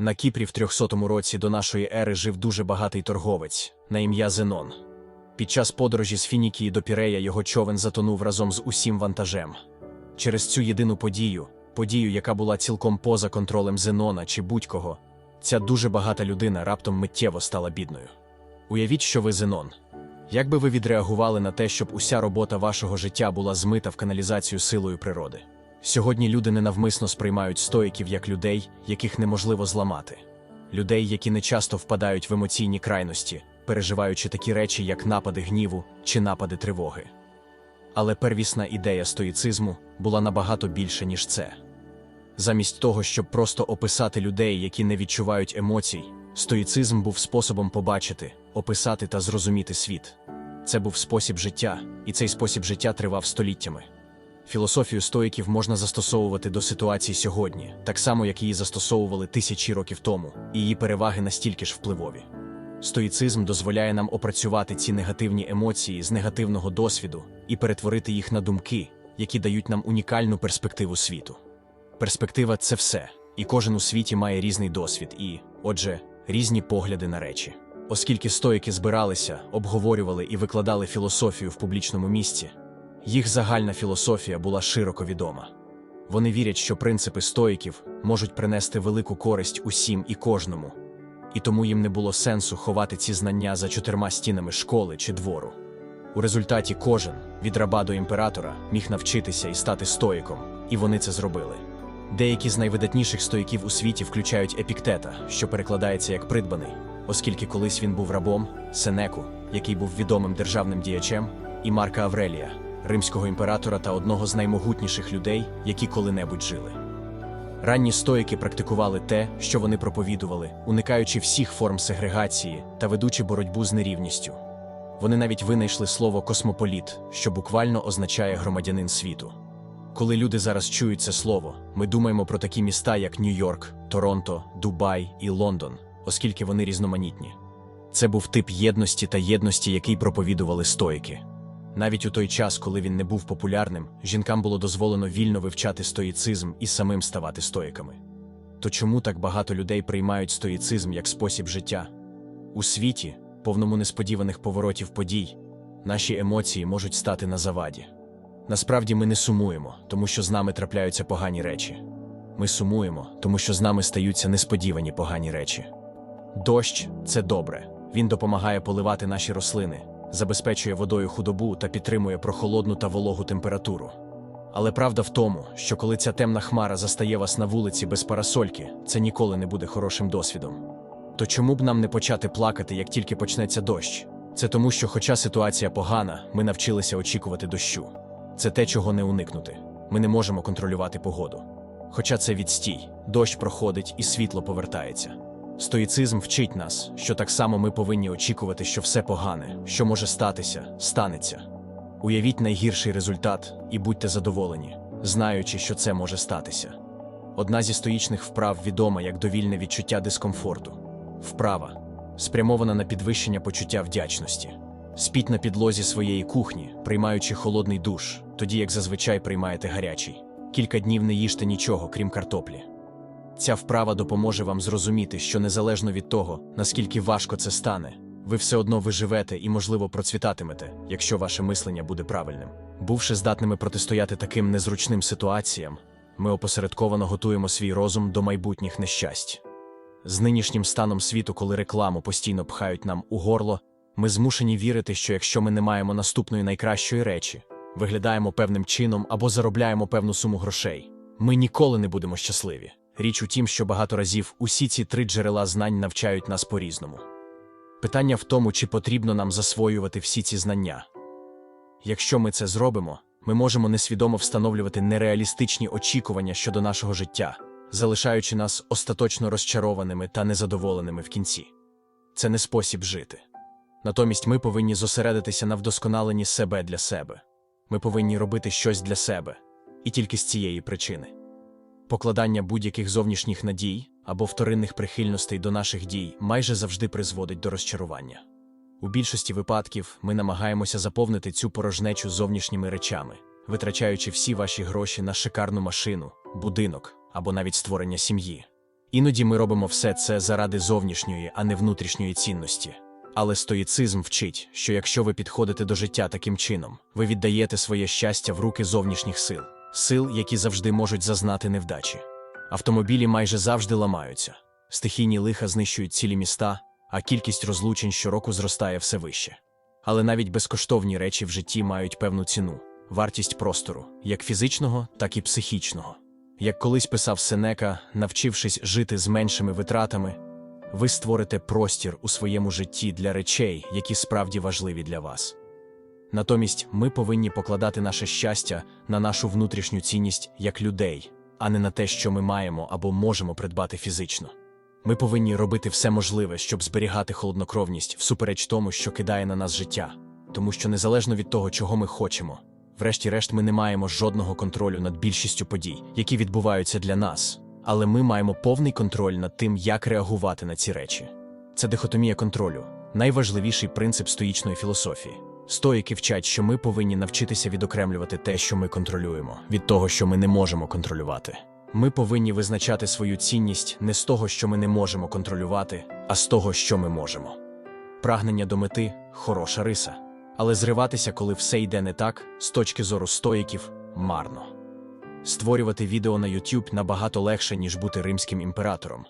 На Кіпрі в 300 році до нашої ери жив дуже багатий торговець на ім'я Зенон. Під час подорожі з Фінікії до Пірея його човен затонув разом з усім вантажем. Через цю єдину подію, подію, яка була цілком поза контролем Зенона чи будь-кого, ця дуже багата людина раптом миттєво стала бідною. Уявіть, що ви Зенон. Як би ви відреагували на те, щоб уся робота вашого життя була змита в каналізацію силою природи? Сьогодні люди ненавмисно сприймають стоїків як людей, яких неможливо зламати, людей, які не часто впадають в емоційні крайності, переживаючи такі речі, як напади гніву чи напади тривоги. Але первісна ідея стоїцизму була набагато більше, ніж це. Замість того, щоб просто описати людей, які не відчувають емоцій, стоїцизм був способом побачити, описати та зрозуміти світ. Це був спосіб життя, і цей спосіб життя тривав століттями. Філософію стоїків можна застосовувати до ситуації сьогодні, так само, як її застосовували тисячі років тому, і її переваги настільки ж впливові. Стоїцизм дозволяє нам опрацювати ці негативні емоції з негативного досвіду і перетворити їх на думки, які дають нам унікальну перспективу світу. Перспектива це все, і кожен у світі має різний досвід і, отже, різні погляди на речі. Оскільки стоїки збиралися, обговорювали і викладали філософію в публічному місці, їх загальна філософія була широко відома. Вони вірять, що принципи стоїків можуть принести велику користь усім і кожному, і тому їм не було сенсу ховати ці знання за чотирма стінами школи чи двору. У результаті кожен, від раба до імператора, міг навчитися і стати стоїком, і вони це зробили. Деякі з найвидатніших стоїків у світі включають епіктета, що перекладається як придбаний, оскільки колись він був рабом, Сенеку, який був відомим державним діячем, і Марка Аврелія, римського імператора та одного з наймогутніших людей, які коли-небудь жили. Ранні стоїки практикували те, що вони проповідували, уникаючи всіх форм сегрегації та ведучи боротьбу з нерівністю. Вони навіть винайшли слово космополіт, що буквально означає громадянин світу. Коли люди зараз чують це слово, ми думаємо про такі міста, як Нью-Йорк, Торонто, Дубай і Лондон, оскільки вони різноманітні. Це був тип єдності та єдності, який проповідували стоїки. Навіть у той час, коли він не був популярним, жінкам було дозволено вільно вивчати стоїцизм і самим ставати стоїками. То чому так багато людей приймають стоїцизм як спосіб життя? У світі, повному несподіваних поворотів подій, наші емоції можуть стати на заваді. Насправді ми не сумуємо, тому що з нами трапляються погані речі. Ми сумуємо, тому що з нами стаються несподівані погані речі. Дощ це добре. Він допомагає поливати наші рослини, забезпечує водою худобу та підтримує прохолодну та вологу температуру. Але правда в тому, що коли ця темна хмара застає вас на вулиці без парасольки, це ніколи не буде хорошим досвідом. То чому б нам не почати плакати, як тільки почнеться дощ? Це тому, що, хоча ситуація погана, ми навчилися очікувати дощу. Це те, чого не уникнути. Ми не можемо контролювати погоду. Хоча це відстій, дощ проходить і світло повертається. Стоїцизм вчить нас, що так само ми повинні очікувати, що все погане, що може статися, станеться. Уявіть найгірший результат і будьте задоволені, знаючи, що це може статися. Одна зі стоїчних вправ відома як довільне відчуття дискомфорту. Вправа спрямована на підвищення почуття вдячності. Спіть на підлозі своєї кухні, приймаючи холодний душ, тоді як зазвичай приймаєте гарячий. Кілька днів не їжте нічого, крім картоплі. Ця вправа допоможе вам зрозуміти, що незалежно від того, наскільки важко це стане, ви все одно виживете і, можливо, процвітатимете, якщо ваше мислення буде правильним. Бувши здатними протистояти таким незручним ситуаціям, ми опосередковано готуємо свій розум до майбутніх нещасть. З нинішнім станом світу, коли рекламу постійно пхають нам у горло, ми змушені вірити, що якщо ми не маємо наступної найкращої речі, виглядаємо певним чином або заробляємо певну суму грошей, ми ніколи не будемо щасливі. Річ у тім, що багато разів усі ці три джерела знань навчають нас по-різному. Питання в тому, чи потрібно нам засвоювати всі ці знання. Якщо ми це зробимо, ми можемо несвідомо встановлювати нереалістичні очікування щодо нашого життя, залишаючи нас остаточно розчарованими та незадоволеними в кінці. Це не спосіб жити. Натомість ми повинні зосередитися на вдосконаленні себе для себе. Ми повинні робити щось для себе, і тільки з цієї причини. Покладання будь-яких зовнішніх надій або вторинних прихильностей до наших дій майже завжди призводить до розчарування. У більшості випадків ми намагаємося заповнити цю порожнечу зовнішніми речами, витрачаючи всі ваші гроші на шикарну машину, будинок або навіть створення сім'ї. Іноді ми робимо все це заради зовнішньої, а не внутрішньої цінності. Але стоїцизм вчить, що якщо ви підходите до життя таким чином, ви віддаєте своє щастя в руки зовнішніх сил, сил, які завжди можуть зазнати невдачі. Автомобілі майже завжди ламаються, стихійні лиха знищують цілі міста, а кількість розлучень щороку зростає все вище. Але навіть безкоштовні речі в житті мають певну ціну вартість простору, як фізичного, так і психічного. Як колись писав Сенека, навчившись жити з меншими витратами, ви створите простір у своєму житті для речей, які справді важливі для вас. Натомість ми повинні покладати наше щастя на нашу внутрішню цінність як людей, а не на те, що ми маємо або можемо придбати фізично. Ми повинні робити все можливе, щоб зберігати холоднокровність всупереч тому, що кидає на нас життя, тому що незалежно від того, чого ми хочемо, врешті-решт ми не маємо жодного контролю над більшістю подій, які відбуваються для нас, але ми маємо повний контроль над тим, як реагувати на ці речі. Це дихотомія контролю, найважливіший принцип стоїчної філософії. Стоїки вчать, що ми повинні навчитися відокремлювати те, що ми контролюємо, від того, що ми не можемо контролювати. Ми повинні визначати свою цінність не з того, що ми не можемо контролювати, а з того, що ми можемо. Прагнення до мети хороша риса, але зриватися, коли все йде не так, з точки зору стоїків, марно. Створювати відео на YouTube набагато легше, ніж бути римським імператором.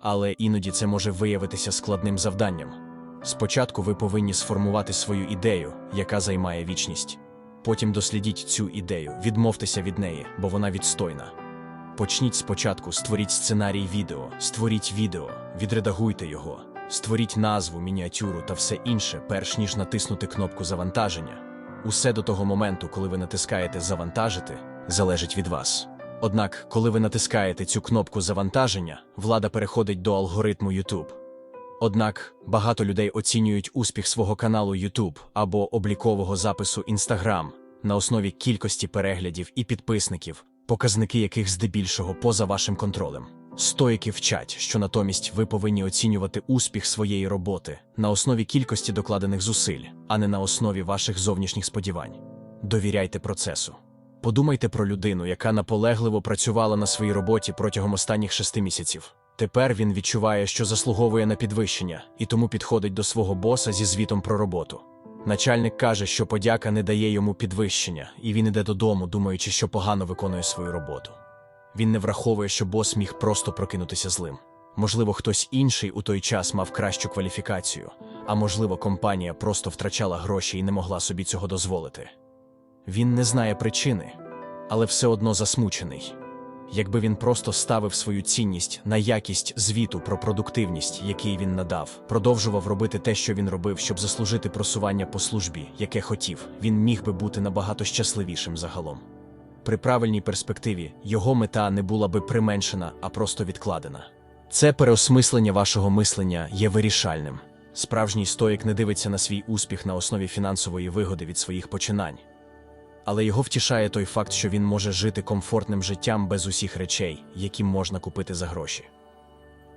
Але іноді це може виявитися складним завданням. Спочатку ви повинні сформувати свою ідею, яка займає вічність. Потім дослідіть цю ідею, відмовтеся від неї, бо вона відстойна. Почніть спочатку, створіть сценарій відео, створіть відео, відредагуйте його, створіть назву, мініатюру та все інше, перш ніж натиснути кнопку завантаження. Усе до того моменту, коли ви натискаєте Завантажити, залежить від вас. Однак, коли ви натискаєте цю кнопку завантаження, влада переходить до алгоритму YouTube. Однак багато людей оцінюють успіх свого каналу YouTube або облікового запису Instagram на основі кількості переглядів і підписників, показники яких здебільшого поза вашим контролем. Стоїки вчать, що натомість ви повинні оцінювати успіх своєї роботи на основі кількості докладених зусиль, а не на основі ваших зовнішніх сподівань. Довіряйте процесу. Подумайте про людину, яка наполегливо працювала на своїй роботі протягом останніх шести місяців. Тепер він відчуває, що заслуговує на підвищення, і тому підходить до свого боса зі звітом про роботу. Начальник каже, що подяка не дає йому підвищення, і він іде додому, думаючи, що погано виконує свою роботу. Він не враховує, що бос міг просто прокинутися злим. Можливо, хтось інший у той час мав кращу кваліфікацію, а можливо, компанія просто втрачала гроші і не могла собі цього дозволити. Він не знає причини, але все одно засмучений. Якби він просто ставив свою цінність на якість звіту про продуктивність, який він надав, продовжував робити те, що він робив, щоб заслужити просування по службі, яке хотів, він міг би бути набагато щасливішим загалом. При правильній перспективі його мета не була би применшена, а просто відкладена. Це переосмислення вашого мислення є вирішальним. Справжній стоїк не дивиться на свій успіх на основі фінансової вигоди від своїх починань але його втішає той факт, що він може жити комфортним життям без усіх речей, які можна купити за гроші.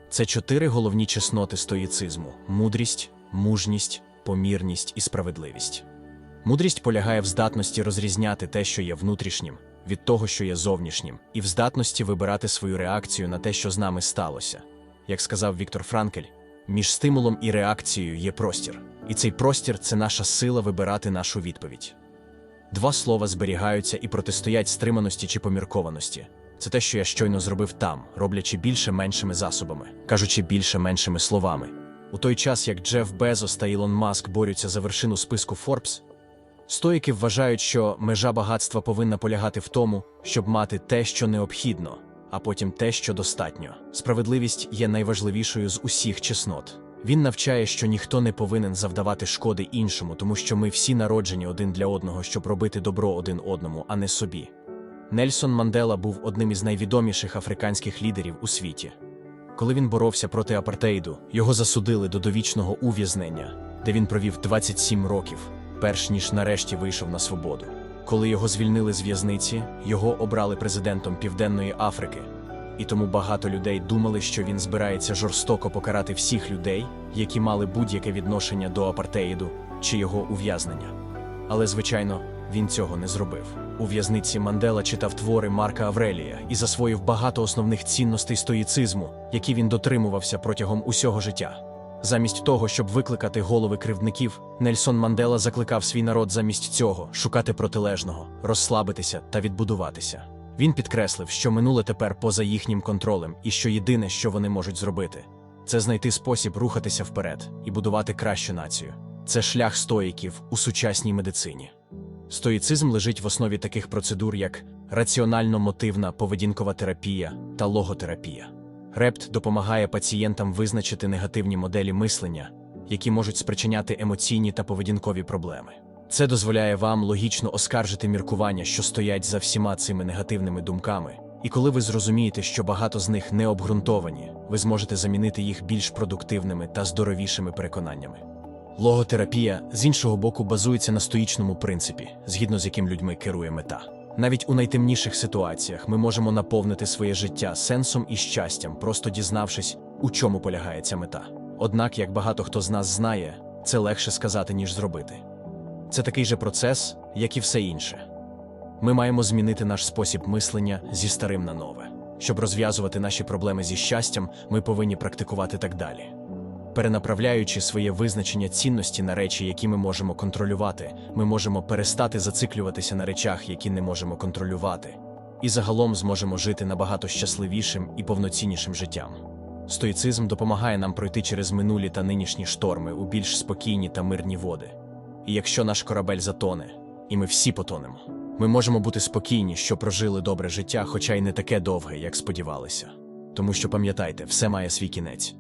Це чотири головні чесноти стоїцизму: мудрість, мужність, помірність і справедливість. Мудрість полягає в здатності розрізняти те, що є внутрішнім, від того, що є зовнішнім, і в здатності вибирати свою реакцію на те, що з нами сталося. Як сказав Віктор Франкель, між стимулом і реакцією є простір, і цей простір це наша сила вибирати нашу відповідь. Два слова зберігаються і протистоять стриманості чи поміркованості. Це те, що я щойно зробив там, роблячи більше меншими засобами, кажучи більше меншими словами. У той час, як Джеф Безос та Ілон Маск борються за вершину списку Forbes, стоїки вважають, що межа багатства повинна полягати в тому, щоб мати те, що необхідно, а потім те, що достатньо. Справедливість є найважливішою з усіх чеснот. Він навчає, що ніхто не повинен завдавати шкоди іншому, тому що ми всі народжені один для одного, щоб робити добро один одному, а не собі. Нельсон Мандела був одним із найвідоміших африканських лідерів у світі. Коли він боровся проти апартейду, його засудили до довічного ув'язнення, де він провів 27 років, перш ніж нарешті вийшов на свободу. Коли його звільнили з в'язниці, його обрали президентом Південної Африки. І тому багато людей думали, що він збирається жорстоко покарати всіх людей, які мали будь-яке відношення до апартеїду чи його ув'язнення. Але, звичайно, він цього не зробив. У в'язниці Мандела читав твори Марка Аврелія і засвоїв багато основних цінностей стоїцизму, які він дотримувався протягом усього життя. Замість того, щоб викликати голови кривдників, Нельсон Мандела закликав свій народ замість цього шукати протилежного, розслабитися та відбудуватися. Він підкреслив, що минуле тепер поза їхнім контролем, і що єдине, що вони можуть зробити, це знайти спосіб рухатися вперед і будувати кращу націю. Це шлях стоїків у сучасній медицині. Стоїцизм лежить в основі таких процедур, як раціонально-мотивна поведінкова терапія та логотерапія. Репт допомагає пацієнтам визначити негативні моделі мислення, які можуть спричиняти емоційні та поведінкові проблеми. Це дозволяє вам логічно оскаржити міркування, що стоять за всіма цими негативними думками. І коли ви зрозумієте, що багато з них не обґрунтовані, ви зможете замінити їх більш продуктивними та здоровішими переконаннями. Логотерапія з іншого боку базується на стоїчному принципі, згідно з яким людьми керує мета. Навіть у найтемніших ситуаціях ми можемо наповнити своє життя сенсом і щастям, просто дізнавшись, у чому полягає ця мета. Однак, як багато хто з нас знає, це легше сказати, ніж зробити. Це такий же процес, як і все інше. Ми маємо змінити наш спосіб мислення зі старим на нове. Щоб розв'язувати наші проблеми зі щастям, ми повинні практикувати так далі. Перенаправляючи своє визначення цінності на речі, які ми можемо контролювати, ми можемо перестати зациклюватися на речах, які не можемо контролювати, і загалом зможемо жити набагато щасливішим і повноціннішим життям. Стоїцизм допомагає нам пройти через минулі та нинішні шторми у більш спокійні та мирні води. І якщо наш корабель затоне, і ми всі потонемо, ми можемо бути спокійні, що прожили добре життя, хоча й не таке довге, як сподівалися. Тому що пам'ятайте, все має свій кінець.